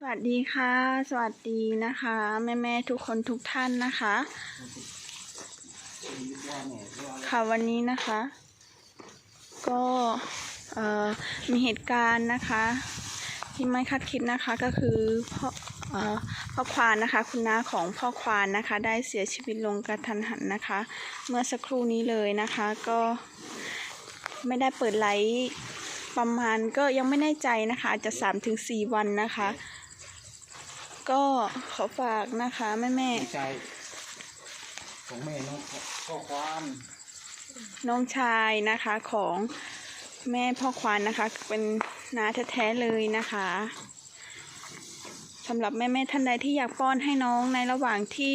สวัสดีค่ะ สวัสดีนะคะ แม่แม่ทุกคนทุกท่านนะคะ ค่ะวันนี้นะคะ ก็มีเหตุการณ์นะคะ ที่ไม่คาดคิดนะคะก็คือพ่อเอ่อพ่อควานนะคะ คุณน้าของพ่อควานนะคะ ได้เสียชีวิตลงกระทันหันนะคะ เมื่อสักครู่นี้เลยนะคะก็ไม่ได้เปิดไลฟ์ประมาณก็ยังไม่แน่ใจนะคะอาจจะ3-4 วันนะคะ ก็ขอฝากนะคะแม่แม่ดีใจของแม่น้องข้อความๆน้องชายนะคะของแม่พ่อควานนะคะ เป็นน้าแท้ๆเลยนะคะสำหรับแม่ๆท่านใดที่อยากป้อนให้น้องในระหว่างที่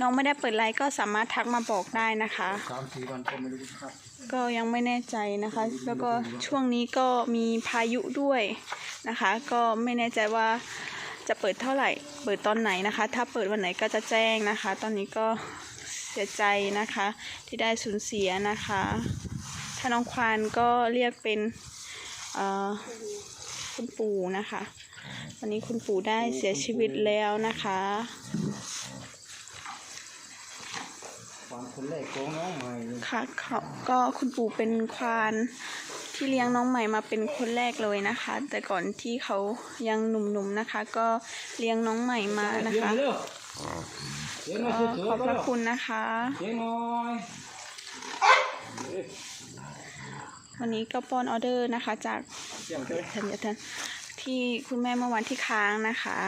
น้องไม่ได้เปิดไลฟ์ก็สามารถทักมาบอกได้นะคะสามสี่วันก็ไม่รู้ครับก็ยังไม่แน่ใจนะคะ แล้วก็ช่วงนี้ก็มีพายุด้วยนะคะ ก็ไม่แน่ใจว่า จะเปิดเท่าไหร่ เปิดตอนไหนนะคะ ถ้าเปิดวันไหนก็จะแจ้งนะคะ ตอนนี้ก็เสียใจนะคะ ที่ได้สูญเสียนะคะ ถ้าน้องควานก็เรียกเป็นเอ่อคุณปู่นะคะ วันนี้คุณปู่ได้เสียชีวิตแล้วนะคะความคนแรกของน้องใหม่ค่ะเขาก็คุณปู่เป็นควาน ที่เลี้ยงน้องใหม่มาเป็นคนแรกเลยนะคะ แต่ก่อนที่เขายังหนุ่มๆนะคะ ก็เลี้ยงน้องใหม่มานะคะเร็วเสียงมาก็เสือขอบพระเร็วคุณนะคะเสียงหน่อยวันนี้ก็ป้อนออเดอร์นะคะจากเสียงเถอะธัญทันที่คุณแม่เมื่อวันที่ค้างนะคะ